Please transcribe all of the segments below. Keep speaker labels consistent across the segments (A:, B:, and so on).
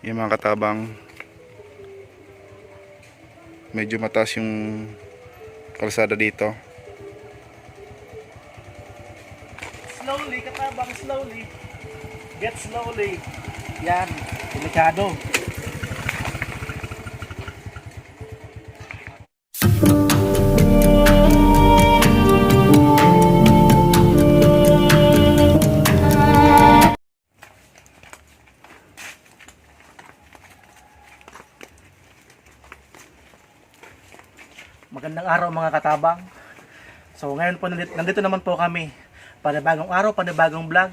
A: yung mga katabang medyo mataas yung kalsada dito
B: Slowly, katabang slowly. Get slowly. Yan, delikado. Magandang araw mga katabang. So ngayon po nandito, nandito naman po kami. Panibagong araw, panibagong vlog.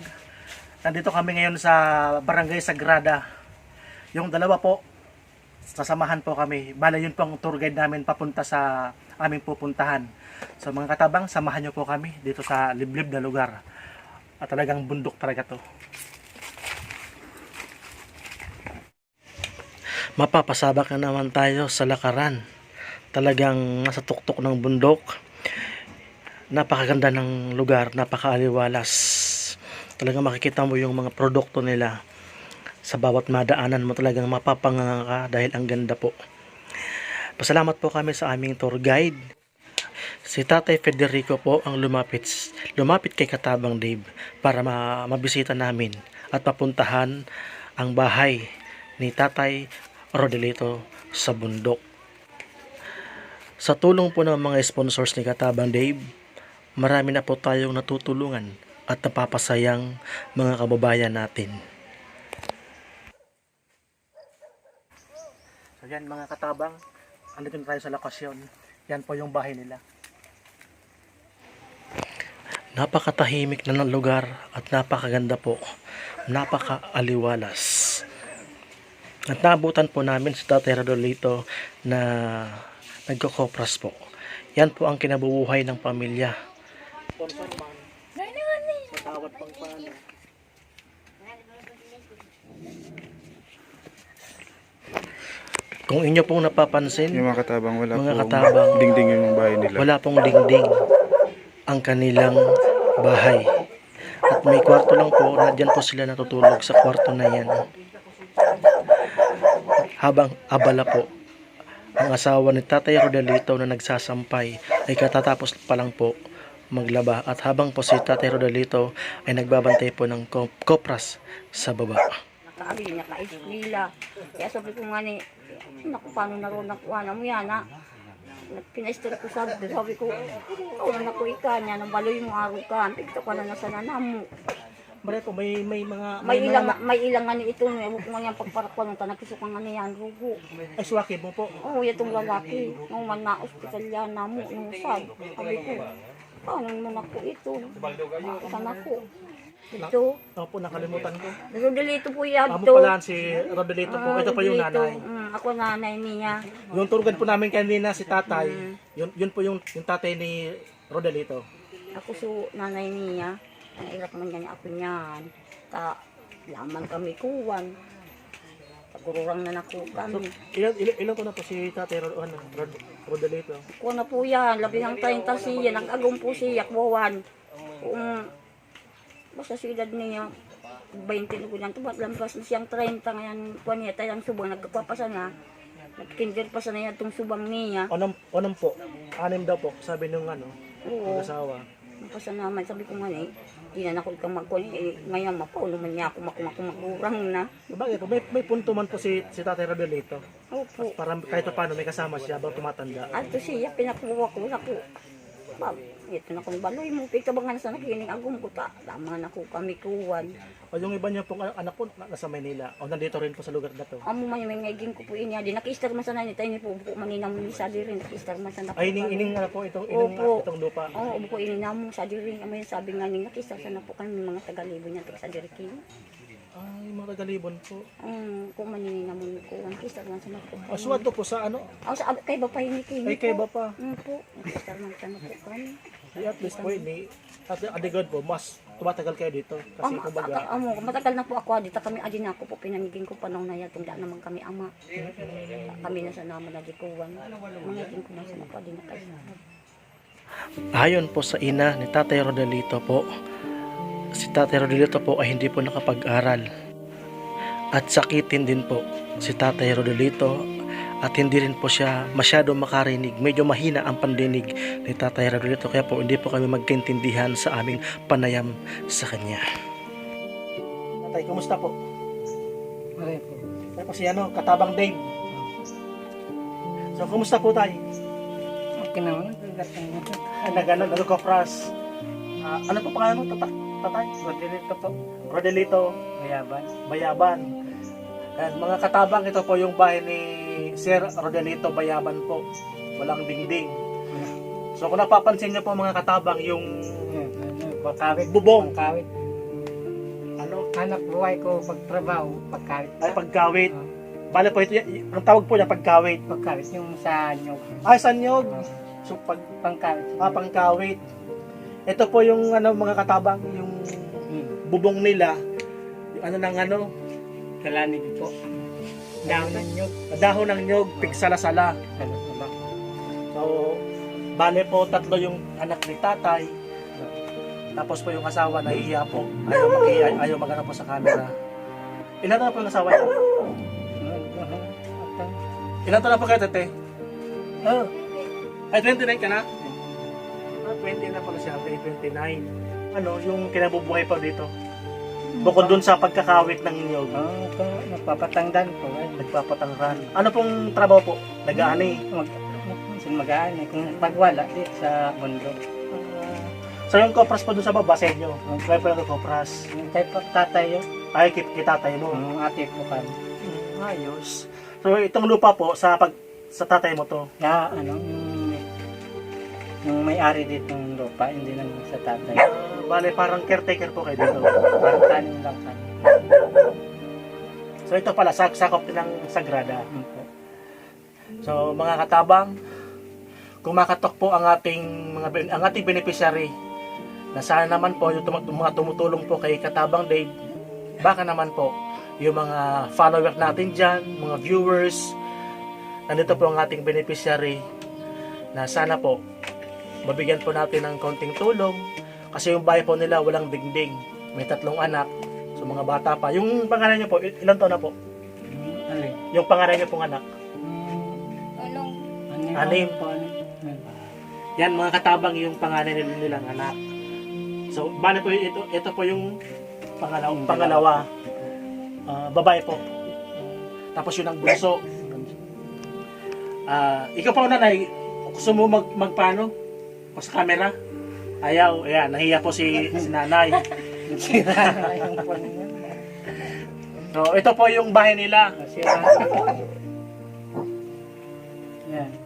B: Nandito kami ngayon sa Barangay Sagrada. Yung dalawa po, sasamahan po kami. Bala yun po ang tour guide namin papunta sa aming pupuntahan. So mga katabang, samahan nyo po kami dito sa liblib na lugar. At talagang bundok talaga to. Mapapasabak na naman tayo sa lakaran. Talagang nasa tuktok ng bundok. Napakaganda ng lugar, napakaaliwalas. Talagang makikita mo yung mga produkto nila. Sa bawat madaanan mo talagang mapapanganga dahil ang ganda po. Pasalamat po kami sa aming tour guide. Si Tatay Federico po ang lumapit, lumapit kay Katabang Dave para ma- mabisita namin at mapuntahan ang bahay ni Tatay Rodelito sa bundok. Sa tulong po ng mga sponsors ni Katabang Dave, marami na po tayong natutulungan at napapasayang mga kababayan natin. So yan mga katabang, andito na tayo sa lokasyon. Yan po yung bahay nila. Napakatahimik na ng lugar at napakaganda po. Napakaaliwalas. At naabutan po namin si Tatay Rodolito na nagkokopras po. Yan po ang kinabubuhay ng pamilya. Kung inyo pong napapansin,
A: yung mga katabang wala
B: Mga
A: pong
B: katabang.
A: dingding yung bahay nila
B: wala pong dingding ang kanilang bahay. At may kwarto lang po, na dyan po sila natutulog sa kwarto na yan. Habang abala po, ang asawa ni Tatay Rodalito na nagsasampay ay katatapos pa lang po maglaba. At habang po si Tatay Rodalito ay nagbabantay po ng kop- kopras sa baba.
C: Ka eskwela. Kaya sabi ko nga ni, naku, paano na rin nakuha na mo yan, ha? Pinaistira ko sabi, sabi ko, ikaw na naku ika niya, nang baloy mo araw ka, tigta ka na nasa nanamo.
B: Mare po, may, may mga...
C: May ilang, may ilang ni ito, may ko nga niyang pagparakwan, ng tanakisok nga niya ang rugo.
B: Ay, swaki mo po.
C: Oo, oh, itong lalaki, nung man na ospital yan na mo, nung sad, sabi ko, paano mo naku ito? Saan ako? Ito,
B: Ako po, nakalimutan ko.
C: nasa dito po yan,
B: Amo pala si Rodelito po. Ito pa yung nanay.
C: Mm, ako nanay niya.
B: Yung guide po namin kanina si tatay,
C: Mm.
B: yun, yun po yung, yung tatay ni Rodelito.
C: Ako so nanay niya. Nairak man niya ako niyan. Ta laman kami kuwan. Tagururang na nako kami.
B: Ilan, ilan, ilan ko na po si tatay Rod, ano, Rod, Rodelito?
C: Kuha na po yan. Labihang 30 siya. Nag-agong po siya. Kuwawan. Kung basta sa edad niya 20 na po yan. Tumat lampas na siyang 30 ngayon. Kuha niya tayang subang. Nagkapapasa na. Nagkinder pa sa niya itong subang niya.
B: Onam, onam po, anim daw po, sabi nung ano,
C: Oo.
B: mag-asawa.
C: Napasa naman, sabi ko nga eh, di na ako ikang magkuhan, eh, ngayon mapaulo man niya ako makumagurang na.
B: Bakit po? May, may punto man po si, si tatay Rodelito.
C: Opo.
B: Para kahit pa paano may kasama siya habang tumatanda.
C: Ato siya, pinakuha ko, naku, ba, ito na kong baloy mo, pika ba nga sa nakikinig agum ko ta, tama na ko kami kuwan.
B: O yung iba niya pong anak po, na- nasa Maynila. O nandito rin po sa lugar na to.
C: Amo yung may ngiging ko po inya, di nakistar man sana ni tayo ni po, buko maninam ni sa diri, nakistar man sana po.
B: Ay, ining, ining ano po, itong, ining,
C: Opo.
B: itong lupa.
C: Oo, oh, buko ininam sa diri, amo yung sabi nga ni nakistar sana po kami mga tagalibo niya, taga sa diri kin.
B: Ay, mga tagalibon po.
C: Um, kung maninam mo ko, nakistar man sana po.
B: O, suwad to po sa ano?
C: Oh, sa kay ba pa yung kin?
B: Ay, kay ba pa?
C: Mm po, nakistar man sana po kami.
B: Ay, at least po, ni, at adigod po, mas tumatagal kayo dito. Kasi
C: Ang-
B: kumbaga,
C: ata- amo, matagal na po ako dito kami adi na ako po pinanigin ko panong na yan tunda naman kami ama. Kami na sa naman na dikuwan. Manigin ko na sa napa di na kayo.
B: Ayon po sa ina ni Tatay Rodelito po, si Tatay Rodelito po ay hindi po nakapag-aral. at sakitin din po si Tatay Rodelito at hindi rin po siya masyado makarinig. Medyo mahina ang pandinig ni Tatay Rodelito kaya po hindi po kami magkaintindihan sa aming panayam sa kanya. Tatay, kumusta po?
D: Maray po.
B: Tapos si ano, Katabang Dave. So, kumusta po tayo?
D: Okay naman.
B: Ah, nag-ano, nag-copras. Ah, ano po pangalan mo, tata, tatay?
D: Rodilito po.
B: Rodelito
D: Mayaban.
B: Bayaban. Ayan, mga katabang, ito po yung bahay ni Sir Rodelito Bayaban po. Walang dingding. So kung napapansin niyo po mga katabang, yung
D: Pagkawit.
B: Bubong.
D: Pagkawit.
B: ano,
D: Hanap buhay ko pagtrabaho. Pagkawit.
B: ay pagkawit.
D: Ah,
B: Bale po ito, ang tawag po niya pagkawit.
D: pagkawit yung sa nyog.
B: Ay.
D: Ah,
B: So pag
D: pangkawit.
B: ah, pangkawit. Ito po yung ano mga katabang, yung bubong nila. Yung ano ng ano,
D: Kalanig po. Dahon ng nyog.
B: dahon ng nyog, pigsala-sala. So, bale po tatlo yung anak ni tatay. Tapos po yung asawa nahihiya po. Ayaw ay, ayaw magano po sa camera. Ilan na po yung asawa niyo? Ilan na po kayo, tete?
D: Oh,
B: Ay, 29 ka na? Ah, 20 na pala siya, May 29. Ano, yung kinabubuhay pa dito? Bukod dun sa pagkakawit ng nyog,
D: oh, ito, nagpapatangdan po. Ay,
B: nagpapatangran. Ano pong trabaho po? Nag-aani?
D: mag, minsan magaan eh. Kung pagwala, di sa mundo.
B: So yung kopras po dun sa baba sa inyo? Kaya po yung kopras.
D: Kaya po tatay yun.
B: Ay, kit kitatay mo.
D: Ang ate po kami.
B: Mm, Ayos. So itong lupa po sa pag sa tatay mo to.
D: Na ano, yung, may-ari dito ng lupa, hindi lang sa tatay.
B: Bale parang caretaker po kayo dito.
D: Parang tanim lang kami.
B: So ito pala sak sakop ng Sagrada. So mga katabang, kumakatok po ang ating mga ang ating beneficiary na sana naman po yung tum- mga tumutulong po kay Katabang Dave baka naman po yung mga follower natin dyan, mga viewers nandito po ang ating beneficiary na sana po mabigyan po natin ng konting tulong kasi yung bahay po nila walang dingding may tatlong anak so mga bata pa yung pangalan niyo po il- ilan taon na po
D: Yung Alin?
B: yung pangalan niyo pong anak
D: Anong?
B: Anim.
D: po.
B: Yan mga katabang yung pangalan nila nilang anak. So, bale po ito, ito po yung pangalawa, pangalawa. Ah, babae po. Tapos yun ang bunso. Ah, ikaw pa nanay, gusto mo mag magpaano? O camera? Ayaw. Ayan, nahiya po si, si nanay.
D: si nanay.
B: so, ito po yung bahay nila.
D: Ayan.